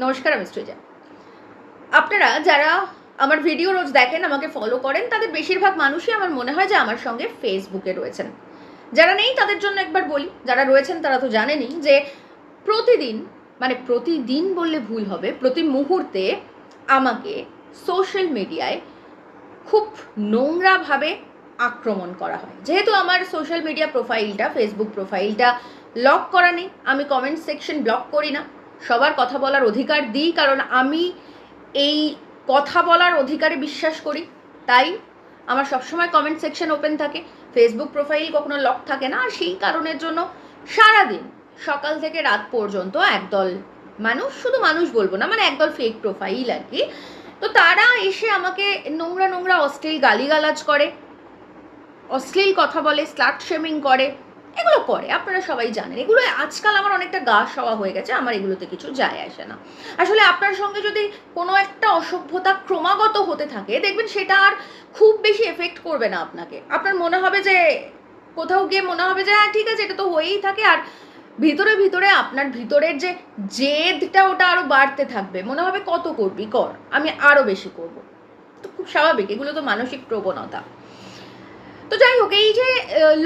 নমস্কার, আমি সৃজা। আপনারা যারা আমার ভিডিও রোজ দেখেন, আমাকে ফলো করেন, তাদের বেশিরভাগ মানুষই আমার মনে হয় যে আমার সঙ্গে ফেসবুকে রয়েছেন। যারা নেই, তাদের জন্য একবার বলি, যারা রয়েছেন, তারা তো জানেনই যে প্রতিদিন মানে প্রতিদিন বললে ভুল হবে, প্রতি মুহূর্তে আমাকে সোশ্যাল মিডিয়ায় খুব নোংরাভাবে আক্রমণ করা হয়। যেহেতু আমার সোশ্যাল মিডিয়া প্রোফাইলটা ফেসবুক প্রোফাইলটা লক করা নেই, আমি কমেন্ট সেকশন ব্লক করি না। সবার কথা বলার অধিকার দিই, কারণ আমি এই কথা বলার অধিকারে বিশ্বাস করি। তাই আমার সবসময় কমেন্ট সেকশন ওপেন থাকে। ফেসবুক প্রোফাইল কখনো লক থাকে না। আর সেই কারণের জন্য সারাদিন, সকাল থেকে রাত পর্যন্ত একদল মানুষ, শুধু মানুষ বলব না মানে একদল ফেক প্রোফাইল আর কি। তো তারা এসে আমাকে নোংরা নোংরা, অশ্লীল গালিগালাজ করে, অশ্লীল কথা বলে স্লাট শেমিং করে। এগুলো করে, আপনারা সবাই জানেন। এগুলো আজকাল আমার অনেকটা গা সওয়া হয়ে গেছে, আমার এগুলোতে কিছু যায় আসে না। আসলে আপনার সঙ্গে যদি কোনো একটা অসভ্যতা ক্রমাগত হতে থাকে, দেখবেন সেটা আর খুব বেশি এফেক্ট করবে না আপনাকে। আপনার মনে হবে যে, কোথাও গিয়ে মনে হবে যে হ্যাঁ ঠিক আছে, এটা তো হয়েই থাকে। আর ভিতরে ভিতরে আপনার ভিতরের যে জেদটা, ওটা আরও বাড়তে থাকবে। মনে হবে কত করবি, কর, আমি আরও বেশি করব। তো খুব স্বাভাবিক, এগুলো তো মানসিক প্রবণতা। তো যাই হোক, এই যে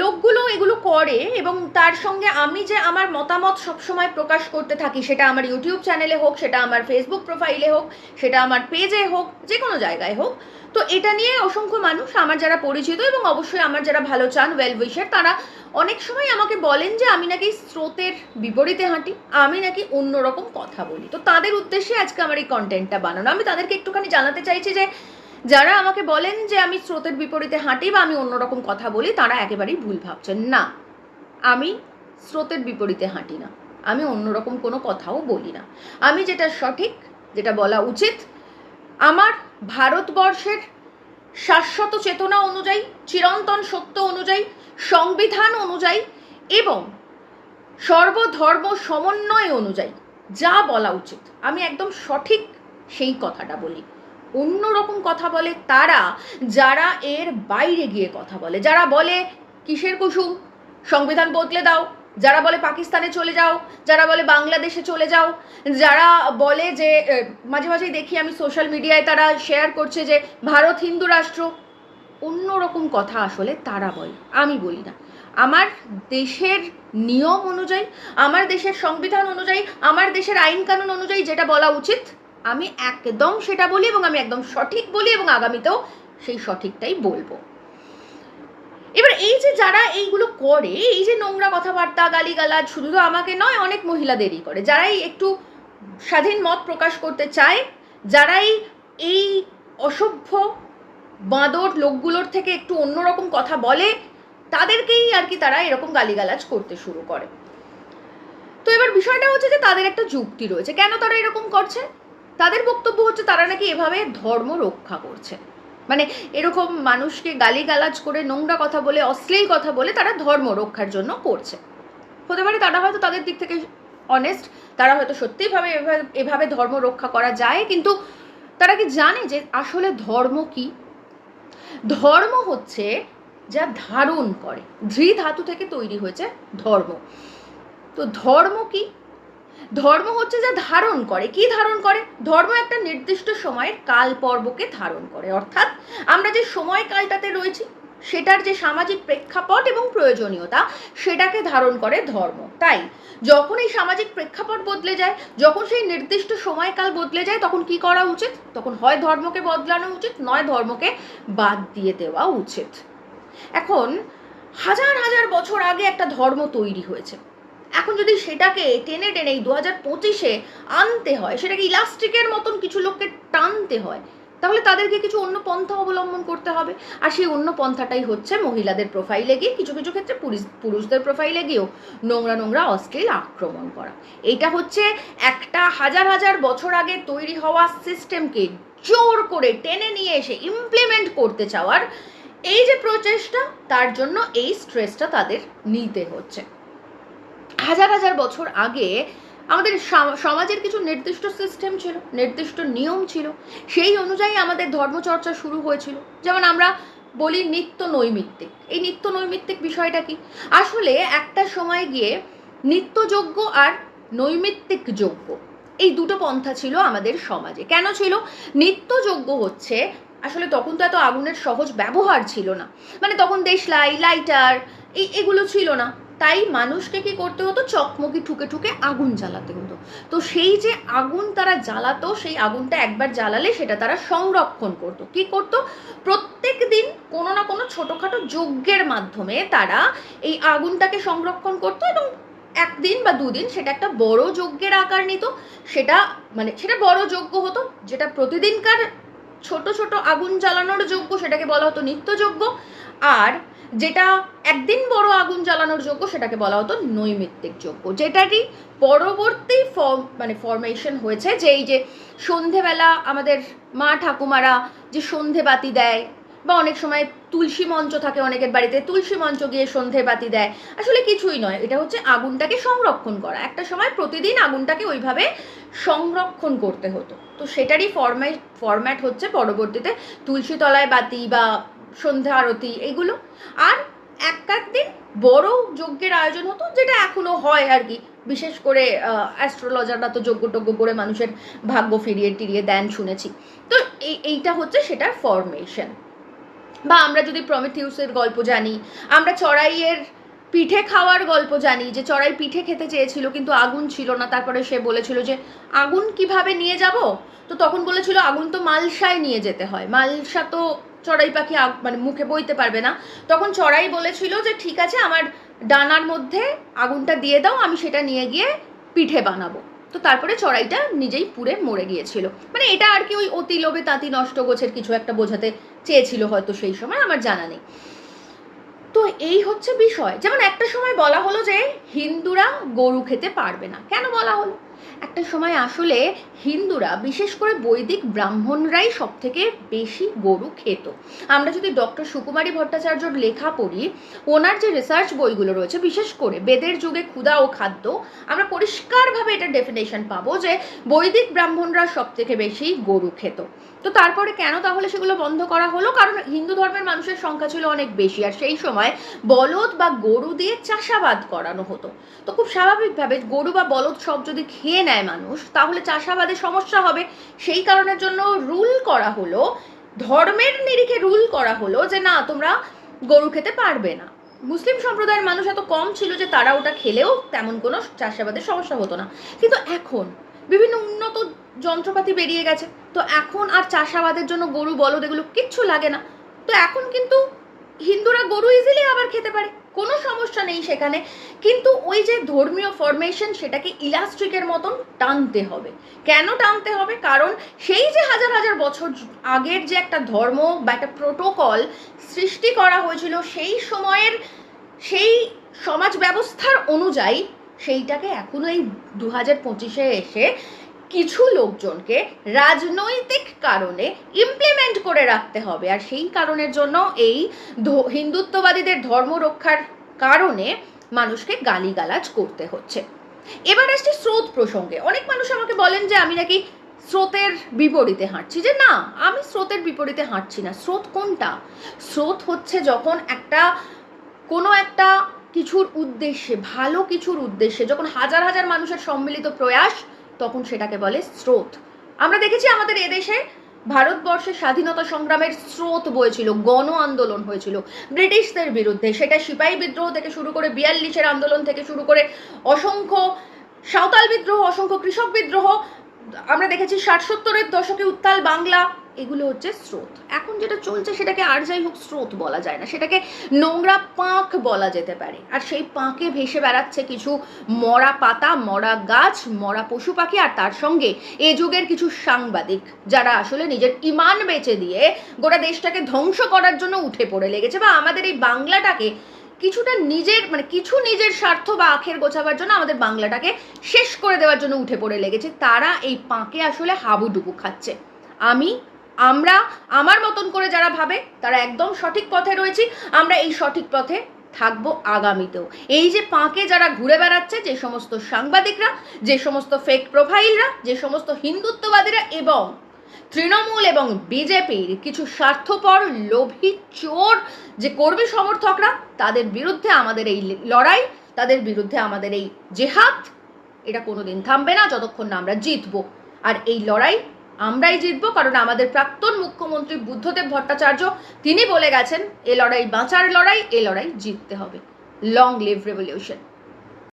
লোকগুলো এগুলো করে এবং তার সঙ্গে আমি যে আমার মতামত সবসময় প্রকাশ করতে থাকি, সেটা আমার ইউটিউব চ্যানেলে হোক, সেটা আমার ফেসবুক প্রোফাইলে হোক, সেটা আমার পেজে হোক, যে কোনো জায়গায় হোক, তো এটা নিয়ে অসংখ্য মানুষ আমার যারা পরিচিত এবং অবশ্যই আমার যারা ভালো চান ওয়েল উইশার তারা অনেক সময় আমাকে বলেন যে, আমি নাকি স্রোতের বিপরীতে হাঁটি, আমি নাকি অন্যরকম কথা বলি। তো তাদের উদ্দেশ্যে আজকে আমার এই কন্টেন্টটা বানানো। আমি তাদেরকে একটুখানি জানাতে চাইছি যে যারা আমাকে বলেন যে আমি স্রোতের বিপরীতে হাঁটি বা আমি অন্যরকম কথা বলি, তারা একেবারেই ভুল ভাবছেন। না, আমি স্রোতের বিপরীতে হাঁটি না। আমি অন্যরকম কোনো কথাও বলি না। আমি যেটা সঠিক, যেটা বলা উচিত, আমার ভারতবর্ষের শাশ্বত চেতনা অনুযায়ী, চিরন্তন সত্য অনুযায়ী, সংবিধান অনুযায়ী এবং সর্বধর্ম সমন্বয় অনুযায়ী যা বলা উচিত, আমি একদম সঠিক সেই কথাটা বলি। অন্য রকম কথা বলে তারা যারা এর বাইরে গিয়ে কথা বলে। যারা বলে, কিসের কুসুম? সংবিধান বদলে দাও। যারা বলে, পাকিস্তানে চলে যাও। যারা বলে, বাংলাদেশে চলে যাও। যারা বলে যে মাঝে মাঝেই দেখি আমি সোশ্যাল মিডিয়ায় তারা শেয়ার করছে যে, ভারত হিন্দু রাষ্ট্র। অন্য রকম কথা আসলে তারা বলে। আমি বলি না। আমার দেশের নিয়ম অনুযায়ী, আমার দেশের সংবিধান অনুযায়ী, আমার দেশের আইন কানুন অনুযায়ী যেটা বলা উচিত আমি একদম সেটা বলি এবং আমি একদম সঠিক বলি এবং আগামীতেও সেই সঠিকটাই বলব। এবার এই যে যারা এইগুলো করে, এই যে নোংরা কথাবার্তা, গালিগালাজ শুধু তো আমাকে নয়, অনেক মহিলাদেরই করে। যারাই একটু স্বাধীন মত প্রকাশ করতে চায়, যারাই এই অসভ্য বাঁদর লোকগুলোর থেকে একটু অন্যরকম কথা বলে, তাদেরকেই আর কি তারা এরকম গালিগালাজ করতে শুরু করে। তো এবার বিষয়টা হচ্ছে যে তাদের একটা যুক্তি রয়েছে। কেন তারা এরকম করছে? তাদের বক্তব্য হচ্ছে তারা নাকি এভাবে ধর্ম রক্ষা করছে। মানে এরকম মানুষকে গালিগালাজ করে, নোংরা কথা বলে, অশ্লীল কথা বলে তারা ধর্ম রক্ষার জন্য করছে। হতে পারে তারা হয়তো তাদের দিক থেকে অনেস্ট তারা হয়তো সত্যিই ভাবে এভাবে এভাবে ধর্ম রক্ষা করা যায়, কিন্তু তারা কি জানে যে আসলে ধর্ম কি? ধর্ম হচ্ছে যা ধারণ করে। ধৃ ধাতু থেকে তৈরি হয়েছে ধর্ম। তো ধর্ম কি? ধর্ম হচ্ছে যা ধারণ করে। কি ধারণ করে? ধর্ম একটা নির্দিষ্ট সময়ের কাল পর্বকে ধারণ করে। অর্থাৎ আমরা যে সময়কালটাতে রয়েছি, সেটার যে সামাজিক প্রেক্ষাপট এবং প্রয়োজনীয়তা, সেটাকে ধারণ করে ধর্ম। তাই যখন এই সামাজিক প্রেক্ষাপট বদলে যায়, যখন সেই নির্দিষ্ট সময়কাল বদলে যায়, তখন কি করা উচিত? তখন হয় ধর্মকে বদলানো উচিত, নয় ধর্মকে বাদ দিয়ে দেওয়া উচিত। এখন হাজার হাজার বছর আগে একটা ধর্ম তৈরি হয়েছে। এখন যদি সেটাকে টেনে টেনে এই দু হাজার পঁচিশে আনতে হয়, সেটাকে ইলাস্টিকের মতন কিছু লোককে টানতে হয়, তাহলে তাদেরকে কিছু অন্য পন্থা অবলম্বন করতে হবে। আর সেই অন্য পন্থাটাই হচ্ছে মহিলাদের প্রোফাইলে গিয়ে, কিছু কিছু ক্ষেত্রে পুরুষ- পুরুষদের প্রোফাইলে গিয়েও নোংরা নোংরা, অশ্লীল আক্রমণ করা। এটা হচ্ছে একটা হাজার হাজার বছর আগে তৈরি হওয়া সিস্টেমকে জোর করে টেনে নিয়ে এসে ইমপ্লিমেন্ট করতে চাওয়ার এই যে প্রচেষ্টা, তার জন্য এই স্ট্রেসটা তাদের নিতে হচ্ছে। হাজার হাজার বছর আগে আমাদের সমাজের কিছু নির্দিষ্ট সিস্টেম ছিল, নির্দিষ্ট নিয়ম ছিল। সেই অনুযায়ী আমাদের ধর্মচর্চা শুরু হয়েছিল। যেমন আমরা বলি নিত্য নৈমিত্তিক। এই নিত্য নৈমিত্তিক বিষয়টা কি? আসলে একটা সময় গিয়ে নিত্যযোগ্য আর নৈমিত্তিক যোগ্য এই দুটো পন্থা ছিল আমাদের সমাজে। কেন ছিল? নিত্যযজ্ঞ হচ্ছে, আসলে তখন তো এত আগুনের সহজ ব্যবহার ছিল না। মানে তখন দেশলাই লাইটার এই এগুলো ছিল না। তাই মানুষকে কি করতে হতো? চকমকি, ঠুকে ঠুকে আগুন জ্বালাতে হতো। তো সেই যে আগুন তারা জ্বালাতো, সেই আগুনটা একবার জ্বালালে সেটা তারা সংরক্ষণ করতো। কি করতো? প্রত্যেক দিন কোনো না কোনো ছোটোখাটো যজ্ঞের মাধ্যমে তারা এই আগুনটাকে সংরক্ষণ করতো এবং একদিন বা দুদিন সেটা একটা বড় যজ্ঞের আকার নিত। সেটা মানে সেটা বড় যজ্ঞ হতো, যেটা প্রতিদিনকার ছোট ছোট আগুন জ্বালানোর যজ্ঞ, সেটাকে বলা হতো নিত্যযজ্ঞ। আর যেটা একদিন বড় আগুন জ্বালানোর যোগ্য সেটাকে বলা হতো নৈমিত্তিক যোগ্য। যেটারই পরবর্তী ফর্ম মানে ফরমেশন হয়েছে যে এই যে সন্ধেবেলা আমাদের মা ঠাকুমারা যে সন্ধে বাতি দেয় বা অনেক সময় তুলসী মঞ্চ থাকে অনেকের বাড়িতে, তুলসী মঞ্চ গিয়ে সন্ধে বাতি দেয়। আসলে কিছুই নয়, এটা হচ্ছে আগুনটাকে সংরক্ষণ করা। একটা সময় প্রতিদিন আগুনটাকে ওইভাবে সংরক্ষণ করতে হতো। তো সেটারই ফরম্যাট ফরম্যাট হচ্ছে পরবর্তীতে তুলসী তলায় বাতি বা সন্ধ্যা আরতি, এগুলো। আর এক এক দিন বড় যজ্ঞের আয়োজন হতো, যেটা এখনও হয় আর কি। বিশেষ করে অ্যাস্ট্রোলজাররা তো যজ্ঞ টজ্ঞ করে মানুষের ভাগ্য ফিরিয়ে টিরিয়ে দেন শুনেছি। তো এই, এইটা হচ্ছে সেটার ফরমেশন বা আমরা যদি প্রমিথিউসের গল্প জানি, আমরা চড়াইয়ের পিঠে খাওয়ার গল্প জানি, যে চড়াই পিঠে খেতে চেয়েছিল, কিন্তু আগুন ছিল না। তারপরে সে বলেছিল যে, আগুন কীভাবে নিয়ে যাব? তো তখন বলেছিল, আগুন তো মালসায় নিয়ে যেতে হয়। মালসা তো চড়াই পাখি মানে মুখে বইতে পারবে না। তখন চড়াই বলেছিল যে, ঠিক আছে, আমার ডানার মধ্যে আগুনটা দিয়ে দাও, আমি সেটা নিয়ে গিয়ে পিঠে বানাবো। তো তারপরে চড়াইটা নিজেই পুড়ে মরে গিয়েছিল। মানে এটা আর কি ওই অতি লোভে তাঁতি নষ্ট গোছের কিছু একটা বোঝাতে চেয়েছিল হয়তো সেই সময়, আমার জানা নেই। তো এই হচ্ছে বিষয়। যেমন একটা সময় বলা হলো যে, হিন্দুরা গরু খেতে পারবে না। কেন বলা হলো? একটা সময় আসলে হিন্দুরা, বিশেষ করে বৈদিক ব্রাহ্মণরাই সব থেকে বেশি গরু খেত। আমরা যদি ডক্টর সুকুমারী ভট্টাচার্যর লেখা পড়ি, ওনার যে রিসার্চ বইগুলো রয়েছে, বিশেষ করে বেদের যুগে ক্ষুধা ও খাদ্য, আমরা পরিষ্কারভাবে এটা ডেফিনেশন পাবো যে বৈদিক ব্রাহ্মণরা সব থেকে বেশি গরু খেত। তো তারপরে কেন তাহলে সেগুলো বন্ধ করা হলো? কারণ হিন্দু ধর্মের মানুষের সংখ্যা ছিল অনেক বেশি, আর সেই সময় বলদ বা গরু দিয়ে চাষাবাদ করানো হতো। তো খুব স্বাভাবিকভাবে গরু বা বলদ সব যদি খেয়ে নেয় মানুষ, তাহলে চাষাবাদে সমস্যা হবে। সেই কারণের জন্য রুল করা হলো, ধর্মের নিরিখে রুল করা হলো যে না, তোমরা গরু খেতে পারবে না। মুসলিম সম্প্রদায়ের মানুষ এত কম ছিল যে তারা ওটা খেলেও তেমন কোনো চাষাবাদের সমস্যা হতো না। কিন্তু এখন বিভিন্ন উন্নত যন্ত্রপাতি বেরিয়ে গেছে। তো এখন আর চাষাবাদের জন্য গরু বলদ এগুলো কিচ্ছু লাগে না। তো এখন কিন্তু হিন্দুরা গরু ইজিলি আবার খেতে পারে। কোনো সমস্যা নেই সেখানে। কিন্তু ওই যে ধর্মীয় ফরমেশন সেটাকে ইলাস্ট্রিকের মতন টানতে হবে। কেন টানতে হবে? কারণ সেই যে হাজার হাজার বছর আগের যে একটা ধর্ম বা একটা প্রোটোকল সৃষ্টি করা হয়েছিল, সেই সময়ের, সেই সমাজ ব্যবস্থার অনুযায়ী সেইটাকে এখনও এই দু হাজার পঁচিশে এসে কিছু লোকজনকে রাজনৈতিক কারণে ইমপ্লিমেন্ট করে রাখতে হবে। আর সেই কারণের জন্য এই হিন্দুত্ববাদীদের ধর্ম রক্ষার কারণে মানুষকে গালিগালাজ করতে হচ্ছে। এবার আসছি স্রোত প্রসঙ্গে। অনেক মানুষ আমাকে বলেন যে, আমি নাকি স্রোতের বিপরীতে হাঁটছি। যে না, আমি স্রোতের বিপরীতে হাঁটছি না। স্রোত কোনটা? স্রোত হচ্ছে যখন একটা, কোনো একটা কিছুর উদ্দেশ্যে, ভালো কিছুর উদ্দেশ্যে, যখন হাজার হাজার মানুষের সম্মিলিত প্রয়াস তখন সেটাকে বলে স্রোত। আমরা দেখেছি আমাদের এদেশে ভারতবর্ষের স্বাধীনতা সংগ্রামের স্রোত বয়েছিল গণ আন্দোলন হয়েছিল। ব্রিটিশদের বিরুদ্ধে সেটা সিপাহি বিদ্রোহ থেকে শুরু করে বিয়াল্লিশের আন্দোলন থেকে শুরু করে অসংখ্য সাঁওতাল বিদ্রোহ, অসংখ্য কৃষক বিদ্রোহ আমরা দেখেছি ষাট সত্তরের দশকে উত্তাল বাংলা, এগুলো হচ্ছে স্রোত। এখন যেটা চলছে সেটাকে আর যাই হোক স্রোত বলা যায় না, সেটাকে নোংরা পাঁক বলা যেতে পারে। আর সেই পাঁকে ভেসে বেড়াচ্ছে কিছু মরা পাতা, মরা গাছ, মরা পশু পাখি, আর তার সঙ্গে এ যুগের কিছু সাংবাদিক, যারা আসলে নিজের ইমান বেচে দিয়ে গোটা দেশটাকে ধ্বংস করার জন্য উঠে পড়ে লেগেছে বা আমাদের এই বাংলাটাকে কিছুটা নিজের মানে কিছু নিজের স্বার্থ বা আখের গোছাবার জন্য আমাদের বাংলাটাকে শেষ করে দেওয়ার জন্য উঠে পড়ে লেগেছে। তারা এই পাঁকে আসলে হাবুডুবু খাচ্ছে। আমি, আমরা, আমার মতন করে যারা ভাবে, তারা একদম সঠিক পথে রয়েছি। আমরা এই সঠিক পথে থাকব আগামীতেও। এই যে পাঁকে যারা ঘুরে বেড়াচ্ছে, যে সমস্ত সাংবাদিকরা, যে সমস্ত ফেক প্রোফাইলরা যে সমস্ত হিন্দুত্ববাদীরা এবং তৃণমূল এবং বিজেপির কিছু স্বার্থপর লোভী চোর যে কর্মী সমর্থকরা, তাদের বিরুদ্ধে আমাদের এই লড়াই, তাদের বিরুদ্ধে আমাদের এই জেহাদ, এটা কোনোদিন থামবে না যতক্ষণ না আমরা জিতবো। আর এই লড়াই আমরাই জিতবো, কারণ আমাদের প্রাক্তন মুখ্যমন্ত্রী বুদ্ধদেব ভট্টাচার্য, তিনি বলে গেছেন, এ লড়াই বাঁচার লড়াই, এ লড়াই জিততে হবে। Long live revolution.